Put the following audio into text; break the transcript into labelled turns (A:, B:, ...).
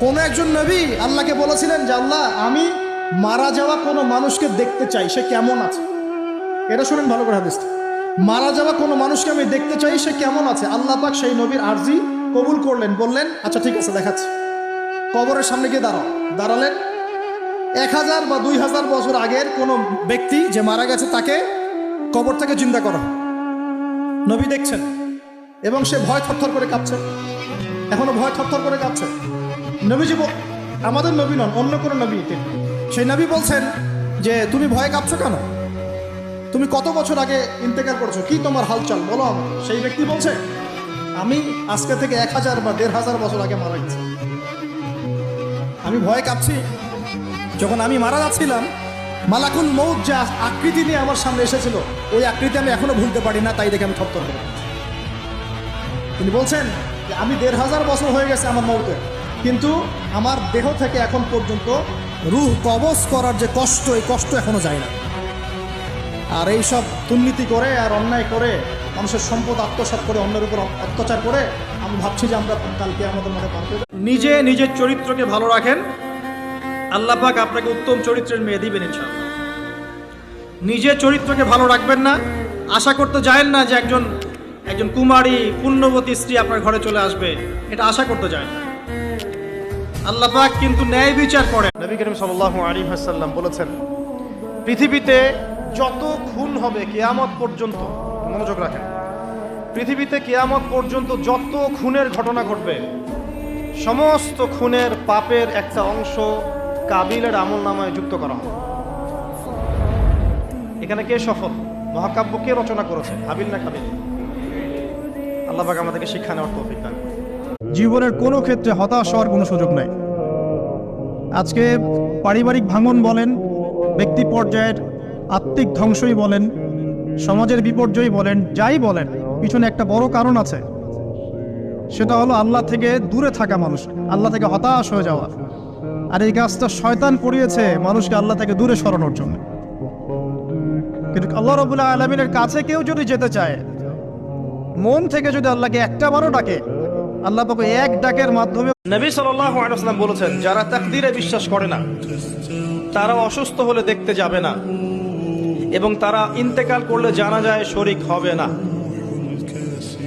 A: কোন একজন নবী আল্লাহকে বলেছিলেন যে, আল্লাহ, আমি মারা যাওয়া কোনো মানুষকে দেখতে চাই, সে কেমন আছে? এটা শুনেন ভালো করে হাদিসটা। মারা যাওয়া কোনো মানুষকে আমি দেখতে চাই, সে কেমন আছে? আল্লাহ পাক সেই নবীর আর্জি কবুল করলেন, বললেন আচ্ছা ঠিক আছে, দেখাচ্ছি। কবরের সামনে গিয়ে দাঁড়াও। দাঁড়ালেন। এক হাজার বা দুই হাজার বছর আগের কোনো ব্যক্তি যে মারা গেছে, তাকে কবর থেকে চিন্তা করা নবী দেখছেন এবং সে ভয় থরথর করে কাঁপছে। এখনও ভয় থরথর করে কাঁপছে। নবীজি আমাদের নবী নন, অন্য কোনো নবী তিনি। সেই নবী বলছেন যে, তুমি ভয়ে কাঁপছো কেন? তুমি কত বছর আগে ইন্তেকার করছ? কি তোমার হালচাল? বলো আমাকে। সেই ব্যক্তি বলছে, আমি আজকে থেকে এক হাজার বা দেড় হাজার বছর আগে মারা গেছি। আমি ভয়ে কাঁপছি যখন আমি মারা যাচ্ছিলাম, মালাকুল মৌত যা আকৃতি নিয়ে আমার সামনে এসেছিল, ওই আকৃতি আমি এখনও ভুলতে পারি না, তাই দেখে আমি থরথর করে। তিনি বলছেন আমি দেড় হাজার বছর হয়ে গেছে আমার মৌতে কিন্তু আমার দেহ থেকে এখন পর্যন্ত রুহ কবজ করার যে কষ্ট, এই কষ্ট এখনও যায় না। আর এই সব দুর্নীতি করে আর অন্যায় করে, মানুষের সম্পদ আত্মসাৎ করে, অন্যের উপর অত্যাচার করে, আমি ভাবছি যে আমরা কালকে আমাদের মনে পারব নিজে নিজের চরিত্রকে ভালো রাখেন। আল্লাহ পাক আপনাকে উত্তম চরিত্রের মেয়ে দিবেন ইনশাআল্লাহ। নিজের চরিত্রকে ভালো রাখবেন না। আশা করতে যায়েন না যে একজন একজন কুমারী, পুণ্যবতী স্ত্রী আপনার ঘরে চলে আসবে। এটা আশা করতে যায় না। আল্লাহ পাক কিন্তু ন্যায় বিচার করেন। নবী করিম সাল্লাল্লাহু আলাইহি ওয়াসাল্লাম বলেছেন, পৃথিবীতে যত খুন হবে কেয়ামত পর্যন্ত, মনোযোগ রাখেন, পৃথিবীতে কেয়ামত পর্যন্ত যত খুনের ঘটনা ঘটবে, সমস্ত খুনের পাপের একটা অংশ কাবিলের আমল নামায় যুক্ত করা হবে। এখানে কে সফল? মহাকাব্য কে রচনা করেছে? হাবিল না কাবিল? আল্লাহ আমাদেরকে শিক্ষা নেওয়ার তৌফিক দান।
B: জীবনের কোনো ক্ষেত্রে হতাশ হওয়ার কোনো সুযোগ নাই। আজকে পারিবারিক ভাঙন বলেন, ব্যক্তি পর্যায়ের আত্মিক ধ্বংসই বলেন, সমাজের বিপর্যয় বলেন, যাই বলেন, পিছনে একটা বড় কারণ আছে। সেটা হলো আল্লাহ থেকে দূরে থাকা মানুষ, আল্লাহ থেকে হতাশ হয়ে যাওয়া। আর এই কাজটা শয়তান করিয়েছে মানুষকে আল্লাহ থেকে দূরে সরানোর জন্য। কিন্তু আল্লাহ রবুল্লাহ আলমিনের কাছে কেউ যদি যেতে চায়, মন থেকে যদি আল্লাহকে একটা বারও ডাকে আল্লাহ পাক এক ডাকের মাধ্যমে
A: নবী সাল্লাল্লাহু বলেছেন, যারা তাকদিরে বিশ্বাস করে না, তারা অসুস্থ হলে দেখতে যাবে না এবং তারা ইন্তেকাল করলে জানা যায় শরিক হবে না।